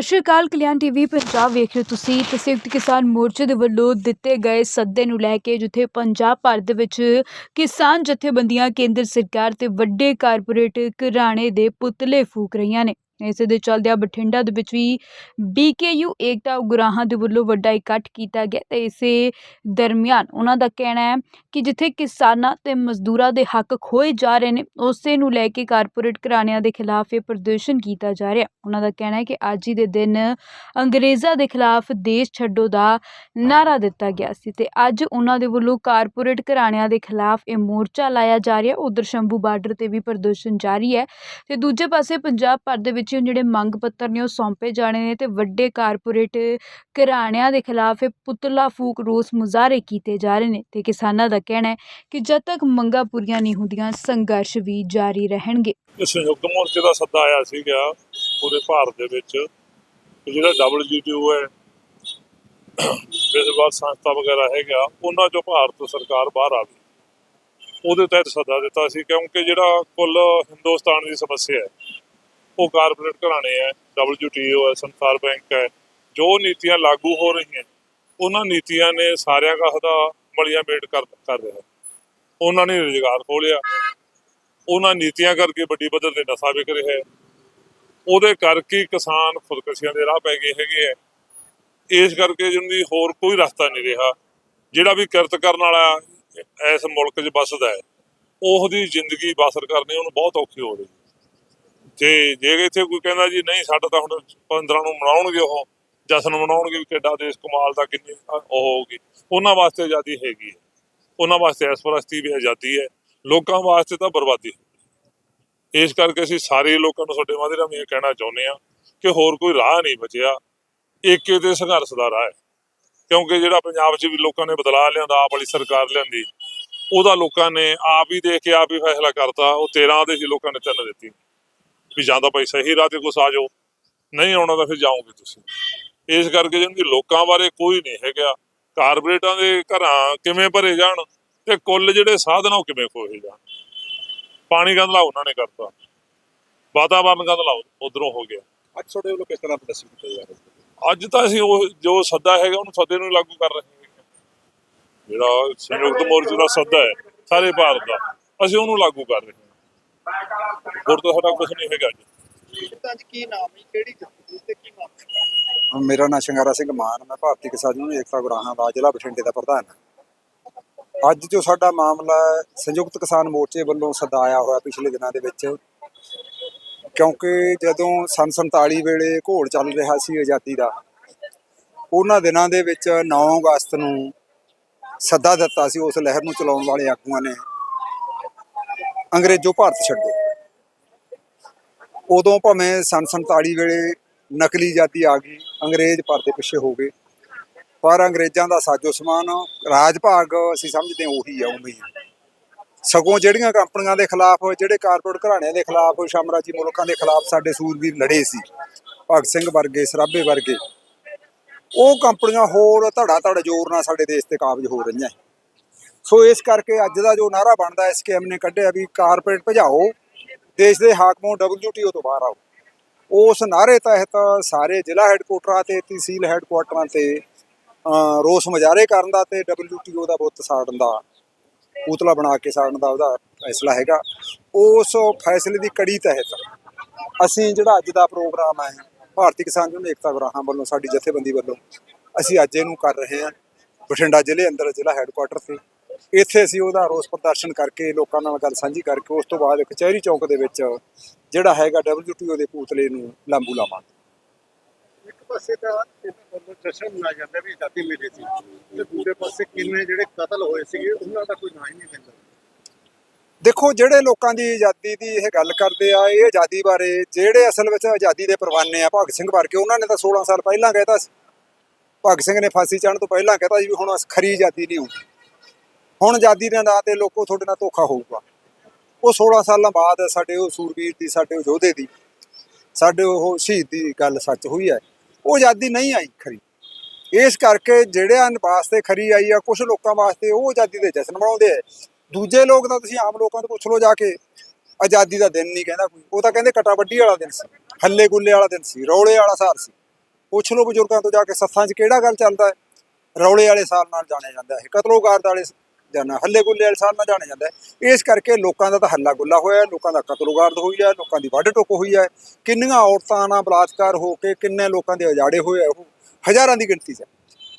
ਸਤਿ ਸ਼੍ਰੀ ਅਕਾਲ ਕਲਿਆਣ ਟੀਵੀ ਪੰਜਾਬ ਵੇਖ ਰਹੇ ਹੋ ਤੁਸੀਂ। ਤੇ ਸੰਯੁਕਤ ਕਿਸਾਨ ਮੋਰਚੇ ਦੇ ਵੱਲੋਂ ਦਿੱਤੇ ਗਏ ਸੱਦੇ ਨੂੰ ਲੈ ਕੇ ਜਿੱਥੇ ਪੰਜਾਬ ਭਰ ਦੇ ਵਿੱਚ ਕਿਸਾਨ ਜਥੇਬੰਦੀਆਂ, ਕੇਂਦਰ ਸਰਕਾਰ ਤੇ ਵੱਡੇ ਕਾਰਪੋਰੇਟ ਘਰਾਣੇ ਦੇ ਪੁਤਲੇ ਫੂਕ ਰਹੀਆਂ ਨੇ। ਇਸ ਦੇ ਚੱਲਦਿਆਂ ਬਠਿੰਡਾ ਦੇ ਵਿੱਚ ਵੀ ਬੀਕੇਯੂ ਏਕਤਾ ਉਗਰਾਹਾਂ ਦੇ ਵੱਲੋਂ ਵੱਡਾ ਇਕੱਠ ਕੀਤਾ ਗਿਆ ਤੇ ਇਸੇ ਦਰਮਿਆਨ ਉਹਨਾਂ ਦਾ ਕਹਿਣਾ ਹੈ ਕਿ ਜਿੱਥੇ ਕਿਸਾਨਾਂ ਤੇ ਮਜ਼ਦੂਰਾਂ ਦੇ ਹੱਕ ਖੋਏ ਜਾ ਰਹੇ ਨੇ, ਉਸੇ ਨੂੰ ਲੈ ਕੇ ਕਾਰਪੋਰੇਟ ਘਰਾਣਿਆਂ ਦੇ ਖਿਲਾਫ ਇਹ ਪ੍ਰਦਰਸ਼ਨ ਕੀਤਾ ਜਾ ਰਿਹਾ। ਉਹਨਾਂ ਦਾ ਕਹਿਣਾ ਹੈ ਕਿ ਅੱਜ ਹੀ ਦੇ ਦਿਨ ਅੰਗਰੇਜ਼ਾਂ ਦੇ ਖਿਲਾਫ ਦੇਸ਼ ਛੱਡੋ ਦਾ ਨਾਰਾ ਦਿੱਤਾ ਗਿਆ ਸੀ ਤੇ ਅੱਜ ਉਹਨਾਂ ਦੇ ਵੱਲੋਂ ਕਾਰਪੋਰੇਟ ਘਰਾਣਿਆਂ ਦੇ ਖਿਲਾਫ ਇਹ ਮੋਰਚਾ ਲਾਇਆ ਜਾ ਰਿਹਾ। ਉਧਰ ਸ਼ੰਭੂ ਬਾਰਡਰ ਤੇ ਵੀ ਪ੍ਰਦਰਸ਼ਨ ਜਾਰੀ ਹੈ ਤੇ ਦੂਜੇ ਪਾਸੇ ਪੰਜਾਬ ਭਰ ਦੇ ਵਿੱਚ ਜਿਹੜੇ ਮੰਗ ਪੱਤਰ ਨੇ ਉਹ ਸੌਂਪੇ ਜਾਣੇ ਨੇ ਤੇ ਵੱਡੇ ਕਾਰਪੋਰੇਟ ਘਰਾਣਿਆਂ ਦੇ ਖਿਲਾਫ ਇਹ ਪੁਤਲਾ ਫੂਕ ਰੋਸ ਮੁਜ਼ਾਹਰੇ ਕੀਤੇ ਜਾ ਰਹੇ ਨੇ ਤੇ ਕਿਸਾਨਾਂ ਦਾ ਕਹਿਣਾ ਹੈ ਕਿ ਜਦ ਤੱਕ ਮੰਗਾਂ ਪੂਰੀਆਂ ਨਹੀਂ ਹੁੰਦੀਆਂ, ਸੰਘਰਸ਼ ਵੀ ਜਾਰੀ ਰਹਿਣਗੇ। ਸੰਯੁਕਤ ਮੋਰਚੇ ਦਾ ਸੱਦਾ ਆਇਆ ਸੀਗਾ ਪੂਰੇ ਭਾਰਤ ਦੇ ਵਿੱਚ ਜਿਹੜਾ WTO ਹੈ ਵਿਸ਼ਵ ਸੰਸਥਾ ਵਗੈਰਾ ਹੈਗਾ, ਉਹਨਾਂ ਚੋਂ ਭਾਰਤ ਸਰਕਾਰ ਬਾਹਰ ਆ ਗਈ। ਉਹਦੇ ਤਹਿਤ ਸੱਦਾ ਦਿੱਤਾ ਸੀ ਕਿਉਂਕਿ ਜਿਹੜਾ ਕੁੱਲ ਹਿੰਦੁਸਤਾਨ ਦੀ ਸਮੱਸਿਆ ਹੈ ਉਹ ਕਾਰਪੋਰੇਟ ਘਰਾਣੇ ਹੈ WTO ਹੈ ਸੰਸਾਰ ਬੈਂਕ ਹੈ ਜੋ ਨੀਤੀਆਂ ਲਾਗੂ ਹੋ ਰਹੀਆਂ, ਉਹਨਾਂ ਨੀਤੀਆਂ ਨੇ ਸਾਰਿਆਂ ਦਾ ਹਦਾ ਮਲੀਆਂ ਮੇਟ ਕਰ ਕਰ ਰਿਹਾ ਉਹਨਾਂ ਨੇ ਰੁਜ਼ਗਾਰ ਖੋਲਿਆ। ਉਹਨਾਂ ਨੀਤੀਆਂ ਕਰਕੇ ਵੱਡੀ ਪੱਧਰ ਤੇ ਨਸ਼ਾ ਵਿਕ ਰਿਹਾ ਹੈ। ਉਹਦੇ ਕਰਕੇ ਕਿਸਾਨ ਖੁਦਕਸ਼ੀਆਂ ਦੇ ਰਾਹ ਪੈ ਗਏ ਹੈਗੇ ਆ। ਇਸ ਕਰਕੇ ਜਿਹਦੀ ਹੋਰ ਕੋਈ ਰਸਤਾ ਨਹੀਂ ਰਿਹਾ। ਜਿਹੜਾ ਵੀ ਕਿਰਤ ਕਰਨ ਵਾਲਾ ਇਸ ਮੁਲਕ 'ਚ ਵੱਸਦਾ ਹੈ, ਉਹਦੀ ਜ਼ਿੰਦਗੀ ਬਸਰ ਕਰਨੀ ਉਹਨੂੰ ਬਹੁਤ ਔਖੀ ਹੋ ਰਹੀ ਹੈ। ਤੇ ਜੇ ਇੱਥੇ ਕੋਈ ਕਹਿੰਦਾ ਜੀ ਨਹੀਂ ਸਾਡਾ ਤਾਂ ਹੁਣ 15 ਨੂੰ ਮਨਾਉਣਗੇ ਉਹ, ਜਸ਼ਨ ਮਨਾਉਣਗੇ ਵੀ ਕਿੱਡਾ ਦੇਸ਼ ਕਮਾਲ ਦਾ ਕਿੰਨੀ ਉਹ ਹੋਊਗੀ। ਉਹਨਾਂ ਵਾਸਤੇ ਆਜ਼ਾਦੀ ਹੈਗੀ ਹੈ। ਉਹਨਾਂ ਵਾਸਤੇ ਐਸਪਰਸਤੀ ਵੀ ਆਜ਼ਾਦੀ ਹੈ। ਲੋਕਾਂ ਵਾਸਤੇ ਤਾਂ ਬਰਬਾਦੀ ਹੈ। ਇਸ ਕਰਕੇ ਅਸੀਂ ਸਾਰੇ ਲੋਕਾਂ ਨੂੰ ਤੁਹਾਡੇ ਮਾਧਿਅਮ ਇਹ ਕਹਿਣਾ ਚਾਹੁੰਦੇ ਆ ਕਿ ਹੋਰ ਕੋਈ ਰਾਹ ਨਹੀਂ ਬਚਿਆ। ਏਕੇ ਤੇ ਸੰਘਰਸ਼ ਦਾ ਰਾਹ ਹੈ। ਕਿਉਂਕਿ ਜਿਹੜਾ ਪੰਜਾਬ 'ਚ ਵੀ ਲੋਕਾਂ ਨੇ ਬਦਲਾਅ ਲਿਆਂਦਾ, ਆਪ ਵਾਲੀ ਸਰਕਾਰ ਲਿਆਂਦੀ, ਉਹਦਾ ਲੋਕਾਂ ਨੇ ਆਪ ਹੀ ਦੇਖ ਕੇ ਆਪ ਹੀ ਫੈਸਲਾ ਕਰਤਾ, ਉਹ 13 ਦੇ ਸੀ ਲੋਕਾਂ ਨੇ ਤਿੰਨ ਦਿੱਤੀ। ਵੀ ਜਾਂ ਤਾਂ ਭਾਈ ਸਹੀ ਰਾਹ ਤੇ ਕੁਛ ਆ ਜਾਓ ਨਹੀਂ ਆਉਣਾ ਤਾਂ ਫਿਰ ਜਾਓਗੇ ਤੁਸੀਂ। ਇਸ ਕਰਕੇ ਜਿਹੜੀ ਲੋਕਾਂ ਬਾਰੇ ਕੋਈ ਨਹੀਂ ਹੈਗਾ ਕਾਰਪੋਰੇਟਾਂ ਦੇ ਘਰਾਂ ਕਿਵੇਂ ਭਰੇ ਜਾਣ ਤੇ ਕੁੱਲ ਜਿਹੜੇ ਸਾਧਨ ਉਹ ਕਿਵੇਂ ਖੋਏ ਜਾਣ। ਪਾਣੀ ਗੰਦਲਾ ਉਹਨਾਂ ਨੇ ਕਰਤਾ। ਵਾਤਾਵਰਨ ਗੰਦਲਾ ਉਧਰੋਂ ਹੋ ਗਿਆ। ਅੱਜ ਤੁਹਾਡੇ ਵੱਲੋਂ ਕਿਸ ਤਰ੍ਹਾਂ ਪ੍ਰਦਰਸ਼ਨ ਕੀਤਾ ਜਾ ਰਿਹਾ ਅੱਜ ਤਾਂ ਅਸੀਂ ਉਹ ਜੋ ਸੱਦਾ ਹੈਗਾ ਉਹਨੂੰ ਸੱਦੇ ਨੂੰ ਲਾਗੂ ਕਰ ਰਹੇ ਹਾਂ। ਜਿਹੜਾ ਸੰਯੁਕਤ ਮੋਰਚੇ ਦਾ ਸੱਦਾ ਹੈ ਸਾਰੇ ਭਾਰਤ ਦਾ ਅਸੀਂ ਉਹਨੂੰ ਲਾਗੂ ਕਰ ਰਹੇ ਹਾਂ। ਹੋਰ ਤਾਂ ਸਾਡਾ ਕੁਝ ਨਹੀਂ ਹੈਗਾ ਜੀ। ਤਾਂ ਅੱਜ ਕੀ ਨਾਮ ਹੈ? ਕਿਹੜੀ ਜਥੇਬੰਦੀ ਤੇ ਕੀ ਨਾਮ ਮੇਰਾ ਨਾਮ ਸ਼ਿੰਗਾਰਾ ਸਿੰਘ ਮਾਨ ਮੈਂ ਭਾਰਤੀ ਕਿਸਾਨ ਯੂਨੀਅਨ ਏਕਤਾ ਗੁਰਾਹਾਂ ਦਾ ਜ਼ਿਲ੍ਹਾ ਬਠਿੰਡੇ ਦਾ ਪ੍ਰਧਾਨ ਹਾਂ। ਅੱਜ ਜੋ ਸਾਡਾ ਮਾਮਲਾ ਹੈ, ਸੰਯੁਕਤ ਕਿਸਾਨ ਮੋਰਚੇ ਵੱਲੋਂ ਸੱਦਾ ਆਇਆ ਹੋਇਆ ਪਿਛਲੇ ਦਿਨਾਂ ਦੇ ਵਿੱਚ ਕਿਉਂਕਿ ਜਦੋਂ ਸੰਨ 47 ਵੇਲੇ ਘੋਲ ਚੱਲ ਰਿਹਾ ਸੀ ਆਜ਼ਾਦੀ ਦਾ ਉਹਨਾਂ ਦਿਨਾਂ ਦੇ ਵਿੱਚ 9 ਅਗਸਤ ਨੂੰ ਸੱਦਾ ਦਿੱਤਾ ਸੀ ਉਸ ਲਹਿਰ ਨੂੰ ਚਲਾਉਣ ਵਾਲੇ ਆਗੂਆਂ ਨੇ। ਅੰਗਰੇਜ਼ੋ ਭਾਰਤ ਛੱਡੋ। ਉਦੋਂ ਭਾਵੇਂ ਸੰਨ 47 ਵੇਲੇ ਨਕਲੀ ਜਾਤੀ ਆ ਗਈ, ਅੰਗਰੇਜ਼ ਪਰਦੇ ਪਿੱਛੇ ਹੋ ਗਏ। ਪਰ ਅੰਗਰੇਜ਼ਾਂ ਦਾ ਸਾਜੋ ਸਮਾਨ, ਰਾਜ ਭਾਗ ਅਸੀਂ ਸਮਝਦੇ ਹਾਂ ਉਹੀ ਆ, ਉਵੇਂ ਹੀ ਸਗੋਂ ਜਿਹੜੀਆਂ ਕੰਪਨੀਆਂ ਦੇ ਖਿਲਾਫ, ਜਿਹੜੇ ਕਾਰਪੋਰੇਟ ਘਰਾਣਿਆਂ ਦੇ ਖਿਲਾਫ, ਸਾਮਰਾਜੀ ਮੁਲਕਾਂ ਦੇ ਖਿਲਾਫ ਸਾਡੇ ਸੂਰਬੀਰ ਲੜੇ ਸੀ, ਭਗਤ ਸਿੰਘ ਵਰਗੇ, ਸਰਾਭੇ ਵਰਗੇ, ਉਹ ਕੰਪਨੀਆਂ ਹੋਰ ਧੜਾ ਧੜ ਜ਼ੋਰ ਨਾਲ ਸਾਡੇ ਦੇਸ਼ ਤੇ ਕਾਬਜ ਹੋ ਰਹੀਆਂ। ਸੋ ਇਸ ਕਰਕੇ ਅੱਜ ਦਾ ਜੋ ਨਾਰਾ ਬਣਦਾ ਇਸ ਸਕੀਮ ਨੇ ਕੱਢਿਆ ਵੀ ਕਾਰਪੋਰੇਟ ਭਜਾਓ, ਦੇਸ਼ ਦੇ ਹਾਕਮੋਂ WTO ਤੋਂ ਬਾਹਰ ਆਓ। ਉਸ ਨਾਰੇ ਤਹਿਤ ਸਾਰੇ ਜ਼ਿਲ੍ਹਾ ਹੈੱਡਕੁਆਟਰਾਂ ਤੇ, ਤਹਿਸੀਲ ਹੈੱਡਕੁਆਟਰਾਂ ਤੇ ਰੋਸ ਮੁਜ਼ਾਹਰੇ ਕਰਨ ਦਾ ਤੇ WTO ਦਾ ਬੁੱਤ ਸਾੜਨ ਦਾ, ਪੁਤਲਾ ਬਣਾ ਕੇ ਸਾੜਨ ਦਾ ਉਹਦਾ ਫੈਸਲਾ ਹੈਗਾ। ਉਸ ਫੈਸਲੇ ਦੀ ਕੜੀ ਤਹਿਤ ਅਸੀਂ ਜਿਹੜਾ ਅੱਜ ਦਾ ਪ੍ਰੋਗਰਾਮ ਹੈ, ਭਾਰਤੀ ਕਿਸਾਨ ਯੂਨੀਅਨ ਏਕਤਾ ਵਿਰਾਹਾਂ ਵੱਲੋਂ, ਸਾਡੀ ਜਥੇਬੰਦੀ ਵੱਲੋਂ, ਅਸੀਂ ਅੱਜ ਇਹਨੂੰ ਕਰ ਰਹੇ ਹਾਂ। ਬਠਿੰਡਾ ਜ਼ਿਲ੍ਹੇ ਅੰਦਰ ਜ਼ਿਲ੍ਹਾ ਹੈੱਡਕੁਆਟਰ ਤੇ ਇੱਥੇ ਅਸੀਂ ਉਹਦਾ ਰੋਸ ਪ੍ਰਦਰਸ਼ਨ ਕਰਕੇ ਲੋਕਾਂ ਨਾਲ ਗੱਲ ਸਾਂਝੀ ਕਰਕੇ ਉਸ ਤੋਂ ਬਾਅਦ ਕਚਹਿਰੀ ਚੌਂਕ ਦੇ ਵਿੱਚ ਜਿਹੜਾ ਹੈਗਾ WTO ਦੇ ਪੁਤਲੇ ਨੂੰ ਲਾਂਬੂ ਲਾਵਾਂਗੇ। ਇੱਕ ਪਾਸੇ ਤਾਂ ਇਹਨਾਂ ਵੱਲੋਂ ਜਸ਼ਨ ਮਨਾਇਆ ਜਾਂਦਾ ਵੀ ਆਜ਼ਾਦੀ ਮਿਲੀ ਸੀ ਤੇ ਦੂਜੇ ਪਾਸੇ ਕਿੰਨੇ ਜਿਹੜੇ ਕਤਲ ਹੋਏ ਸੀਗੇ ਉਹਨਾਂ ਦਾ ਕੋਈ ਨਾਂ ਹੀ ਨਹੀਂ ਲੈਂਦਾ ਦੇਖੋ ਜਿਹੜੇ ਲੋਕਾਂ ਦੀ ਆਜ਼ਾਦੀ ਦੀ ਇਹ ਗੱਲ ਕਰਦੇ ਆ ਇਹ ਆਜ਼ਾਦੀ ਬਾਰੇ ਜਿਹੜੇ ਅਸਲ ਵਿੱਚ ਆਜ਼ਾਦੀ ਦੇ ਪਰਵਾਨੇ ਆ ਭਗਤ ਸਿੰਘ ਵਰਗੇ ਉਹਨਾਂ ਨੇ ਤਾਂ 16 ਸਾਲ ਪਹਿਲਾਂ ਕਹਿਤਾ ਸੀ। ਭਗਤ ਸਿੰਘ ਨੇ ਫਾਂਸੀ ਚੜ੍ਹਨ ਤੋਂ ਪਹਿਲਾਂ ਕਹਿਤਾ ਸੀ ਵੀ ਹੁਣ ਅਸ- ਖਰੀ ਆਜ਼ਾਦੀ ਨਹੀਂ ਹੁੰਦੀ ਹੁਣ ਆਜ਼ਾਦੀ ਦੇ ਨਾਂ ਤੇ ਲੋਕੋ ਤੁਹਾਡੇ ਨਾਲ ਧੋਖਾ ਹੋਊਗਾ। ਉਹ 16 ਸਾਲਾਂ ਬਾਅਦ ਸਾਡੇ ਉਹ ਸੂਰਬੀਰ ਦੀ, ਸਾਡੇ ਉਹ ਯੋਧੇ ਦੀ, ਸਾਡੇ ਉਹ ਸ਼ਹੀਦ ਦੀ ਗੱਲ ਸੱਚ ਹੋਈ ਹੈ। ਉਹ ਆਜ਼ਾਦੀ ਨਹੀਂ ਆਈ ਖਰੀ। ਇਸ ਕਰਕੇ ਜਿਹੜਿਆਂ ਵਾਸਤੇ ਖਰੀ ਆਈ ਆ ਕੁਝ ਲੋਕਾਂ ਵਾਸਤੇ ਉਹ ਆਜ਼ਾਦੀ ਦੇ ਜਸ਼ਨ ਮਨਾਉਂਦੇ ਆ। ਦੂਜੇ ਲੋਕ ਤਾਂ ਤੁਸੀਂ ਆਮ ਲੋਕਾਂ ਤੋਂ ਪੁੱਛ ਲਓ ਜਾ ਕੇ, ਆਜ਼ਾਦੀ ਦਾ ਦਿਨ ਨਹੀਂ ਕਹਿੰਦਾ ਕੋਈ। ਉਹ ਤਾਂ ਕਹਿੰਦੇ ਕਟਾ ਵੱਡੀ ਵਾਲਾ ਦਿਨ ਸੀ, ਹੱਲੇ ਗੁੱਲੇ ਵਾਲਾ ਦਿਨ ਸੀ, ਰੌਲੇ ਵਾਲਾ ਸਾਲ ਸੀ। ਪੁੱਛ ਲਓ ਬਜ਼ੁਰਗਾਂ ਤੋਂ ਜਾ ਕੇ ਸੱਥਾਂ 'ਚ ਕਿਹੜਾ ਗੱਲ ਚੱਲਦਾ ਹੈ? ਰੌਲੇ ਵਾਲੇ ਸਾਲ ਨਾਲ ਜਾਣਿਆ ਜਾਂਦਾ ਹੈ। ਕਤਲੋਗਾਰਦ ਵਾਲੇ ਜਾਣਾ ਹੱਲੇ ਗੁੱਲੇ ਵਾਲੇ ਸਾਲ ਨਾਲ ਜਾਣਿਆ ਜਾਂਦਾ ਹੈ ਇਸ ਕਰਕੇ ਲੋਕਾਂ ਦਾ ਤਾਂ ਹੱਲਾ ਗੁੱਲਾ ਹੋਇਆ, ਲੋਕਾਂ ਦਾ ਕਤਲੋਗਾਰਦ ਹੋਈ ਹੈ, ਲੋਕਾਂ ਦੀ ਵੱਢ ਟੁੱਕ ਹੋਈ ਹੈ ਕਿੰਨੀਆਂ ਔਰਤਾਂ ਨਾਲ ਬਲਾਤਕਾਰ ਹੋ ਕੇ ਕਿੰਨੇ ਲੋਕਾਂ ਦੇ ਉਜਾੜੇ ਹੋਏ ਆ ਉਹ, ਹਜ਼ਾਰਾਂ ਦੀ ਗਿਣਤੀ 'ਚ ਹੈ।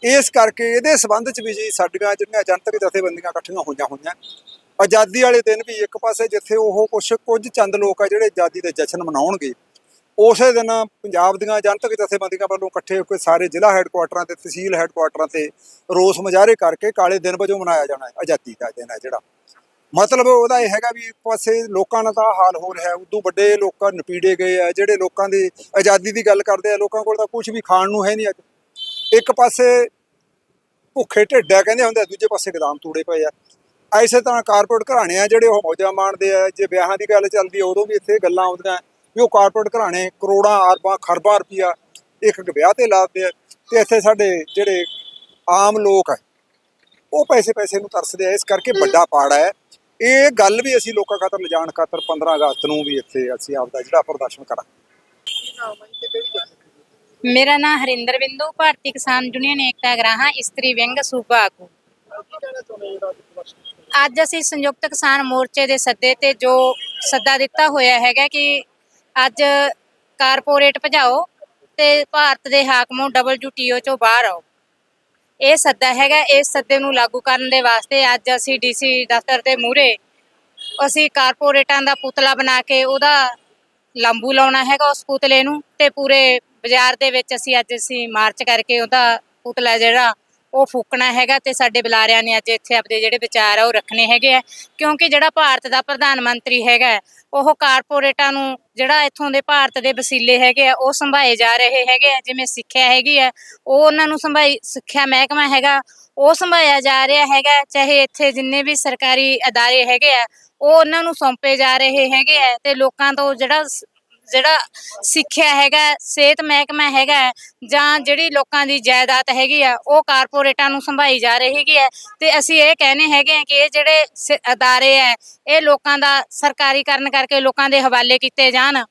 ਇਸ ਕਰਕੇ ਇਹਦੇ ਸਬੰਧ 'ਚ ਵੀ ਜੀ ਸਾਡੀਆਂ ਜਿਹੜੀਆਂ ਜਨਤਕ ਜਥੇਬੰਦੀਆਂ ਇਕੱਠੀਆਂ ਹੋਈਆਂ ਹੋਈਆਂ, ਆਜ਼ਾਦੀ ਵਾਲੇ ਦਿਨ ਵੀ ਇੱਕ ਪਾਸੇ ਜਿੱਥੇ ਉਹ ਕੁਛ, ਕੁਝ ਚੰਦ ਲੋਕ ਆ ਜਿਹੜੇ ਆਜ਼ਾਦੀ ਦੇ ਜਸ਼ਨ ਮਨਾਉਣਗੇ ਉਸੇ ਦਿਨ ਪੰਜਾਬ ਦੀਆਂ ਜਨਤਕ ਜਥੇਬੰਦੀਆਂ ਵੱਲੋਂ ਇਕੱਠੇ ਹੋ ਕੇ ਸਾਰੇ ਜ਼ਿਲ੍ਹਾ ਹੈੱਡਕੁਆਟਰਾਂ ਤੇ ਤਹਿਸੀਲ ਹੈੱਡਕੁਆਟਰਾਂ ਤੇ ਰੋਸ ਮੁਜ਼ਾਹਰੇ ਕਰਕੇ ਕਾਲੇ ਦਿਨ ਵਜੋਂ ਮਨਾਇਆ ਜਾਣਾ ਹੈ ਆਜ਼ਾਦੀ ਦਾ ਦਿਨ ਹੈ ਜਿਹੜਾ। ਮਤਲਬ ਉਹਦਾ ਇਹ ਹੈਗਾ ਵੀ ਇੱਕ ਪਾਸੇ ਲੋਕਾਂ ਨਾਲ ਤਾਂ ਹਾਲ ਹੋ ਰਿਹਾ ਹੈ ਉਦੋਂ ਵੱਡੇ ਲੋਕਾਂ ਨਪੀੜੇ ਗਏ ਆ ਜਿਹੜੇ ਲੋਕਾਂ ਦੀ ਆਜ਼ਾਦੀ ਦੀ ਗੱਲ ਕਰਦੇ ਆ ਲੋਕਾਂ ਕੋਲ ਤਾਂ ਕੁਝ ਵੀ ਖਾਣ ਨੂੰ ਹੈ ਨਹੀਂ ਅੱਜ। ਇੱਕ ਪਾਸੇ ਭੁੱਖੇ ਢਿੱਡਾ ਕਹਿੰਦੇ ਹੁੰਦੇ ਆ, ਦੂਜੇ ਪਾਸੇ ਗਦਾਮ ਤੂੜੇ ਪਏ ਆ। ਐਸੇ ਤਰ੍ਹਾਂ ਕਾਰਪੋਰੇਟ ਘਰਾਣੇ ਆ ਜਿਹੜੇ ਉਹ ਮੌਜਾਂ ਮਾਣਦੇ ਆ ਜੇ ਵਿਆਹਾਂ ਦੀ ਗੱਲ ਚੱਲਦੀ ਆ ਉਦੋਂ ਵੀ ਇੱਥੇ ਗੱਲਾਂ ਆਉਂਦੀਆਂ। ਵੀ ਉਹ ਕਾਰਪੋਰੇਟ ਘਰਾਣੇ ਕਰੋੜਾਂ ਅਰਬਾਂ ਖਰਬਾਂ ਰੁਪਈਆ ਇੱਕ ਵਿਆਹ ਤੇ ਲਾਉਂਦੇ ਆ ਤੇ ਇੱਥੇ ਸਾਡੇ ਜਿਹੜੇ ਆਮ ਲੋਕ ਆ ਉਹ ਪੈਸੇ ਪੈਸੇ ਨੂੰ ਤਰਸਦੇ ਆ ਇਸ ਕਰਕੇ ਵੱਡਾ ਪਾੜਾ ਹੈ। ਇਹ ਗੱਲ ਵੀ ਅਸੀਂ ਲੋਕਾਂ ਖਾਤਰ ਲਿਜਾਣ ਖਾਤਰ 15 ਅਗਸਤ ਨੂੰ ਵੀ ਇੱਥੇ ਅਸੀਂ ਆਪਦਾ ਜਿਹੜਾ ਪ੍ਰਦਰਸ਼ਨ ਕਰਾਂਗੇ। ਮੇਰਾ ਨਾਮ ਹਰਿੰਦਰ ਬਿੰਦੂ ਭਾਰਤੀ ਕਿਸਾਨ ਯੂਨੀਅਨ ਏਕਤਾ ਗਰਾਹਾਂ ਇਸਤਰੀ ਵਿੰਗ ਸੂਬਾ ਆਗੂ। ਅੱਜ ਅਸੀਂ ਸੰਯੁਕਤ ਕਿਸਾਨ ਮੋਰਚੇ ਦੇ ਸੱਦੇ ਤੇ ਜੋ ਸੱਦਾ ਦਿੱਤਾ ਹੋਇਆ ਹੈਗਾ ਕਿ ਅੱਜ ਕਾਰਪੋਰੇਟ ਭਜਾਓ ਤੇ ਭਾਰਤ ਦੇ ਹਾਕਮੋਂ WTO ਚੋਂ ਬਾਹਰ ਆਓ। ਇਹ ਸੱਦਾ ਹੈਗਾ, ਇਸ ਸੱਦੇ ਨੂੰ ਲਾਗੂ ਕਰਨ ਦੇ ਵਾਸਤੇ ਅੱਜ ਅਸੀਂ ਡੀਸੀ ਦਫ਼ਤਰ ਦੇ ਮੂਹਰੇ ਅਸੀਂ ਕਾਰਪੋਰੇਟਾਂ ਦਾ ਪੁਤਲਾ ਬਣਾ ਕੇ ਉਹਦਾ ਲਾਂਬੂ ਲਾਉਣਾ ਹੈਗਾ ਉਸ ਪੁਤਲੇ ਨੂੰ ਤੇ ਪੂਰੇ ਬਾਜ਼ਾਰ ਦੇ ਵਿੱਚ ਅਸੀਂ ਅੱਜ ਅਸੀਂ ਮਾਰਚ ਕਰਕੇ ਉਹਦਾ ਪੁਤਲਾ ਜਿਹੜਾ ਉਹ ਫੂਕਣਾ ਹੈਗਾ ਤੇ ਸਾਡੇ ਬੁਲਾਰਿਆਂ ਨੇ ਅੱਜ ਇੱਥੇ ਆਪਣੇ ਜਿਹੜੇ ਵਿਚਾਰ ਆ ਉਹ ਰੱਖਣੇ ਹੈਗੇ ਆ। ਕਿਉਂਕਿ ਜਿਹੜਾ ਭਾਰਤ ਦਾ ਪ੍ਰਧਾਨ ਮੰਤਰੀ ਹੈਗਾ, ਉਹ ਕਾਰਪੋਰੇਟਾਂ ਨੂੰ ਜਿਹੜਾ ਇੱਥੋਂ ਦੇ ਭਾਰਤ ਦੇ ਵਸੀਲੇ ਹੈਗੇ ਆ, ਉਹ ਸੰਭਾਏ ਜਾ ਰਹੇ ਹੈਗੇ ਆ, ਜਿਵੇਂ ਸਿੱਖਿਆ ਹੈਗੀ ਆ, ਉਹ ਉਹਨਾਂ ਨੂੰ ਸੰਭਾਈ, ਸਿੱਖਿਆ ਮਹਿਕਮਾ ਹੈਗਾ, ਉਹ ਸੰਭਾਇਆ ਜਾ ਰਿਹਾ ਹੈਗਾ, ਚਾਹੇ ਇੱਥੇ ਜਿੰਨੇ ਵੀ ਸਰਕਾਰੀ ਅਦਾਰੇ ਹੈਗੇ ਆ, ਉਹ ਉਹਨਾਂ ਨੂੰ ਸੌਂਪੇ ਜਾ ਰਹੇ ਹੈਗੇ ਆ ਤੇ ਲੋਕਾਂ ਤੋਂ ਜਿਹੜਾ ਜਿਹੜਾ ਸਿੱਖਿਆ ਹੈਗਾ ਸਿਹਤ ਮਹਿਕਮਾ ਹੈਗਾ ਜਾਂ ਜਿਹੜੀ ਲੋਕਾਂ ਦੀ ਜਾਇਦਾਦ ਹੈਗੀ ਆ, ਉਹ ਕਾਰਪੋਰੇਟਾਂ ਨੂੰ ਸੰਭਾਈ ਜਾ ਰਹੀ ਹੈਗੀ ਹੈ। ਤੇ ਅਸੀਂ ਇਹ ਕਹਿੰਦੇ ਹੈਗੇ ਆ ਕਿ ਇਹ ਜਿਹੜੇ ਸ- ਅਦਾਰੇ ਹੈ, ਇਹ ਲੋਕਾਂ ਦਾ ਸਰਕਾਰੀਕਰਨ ਕਰਕੇ ਲੋਕਾਂ ਦੇ ਹਵਾਲੇ ਕੀਤੇ ਜਾਣ।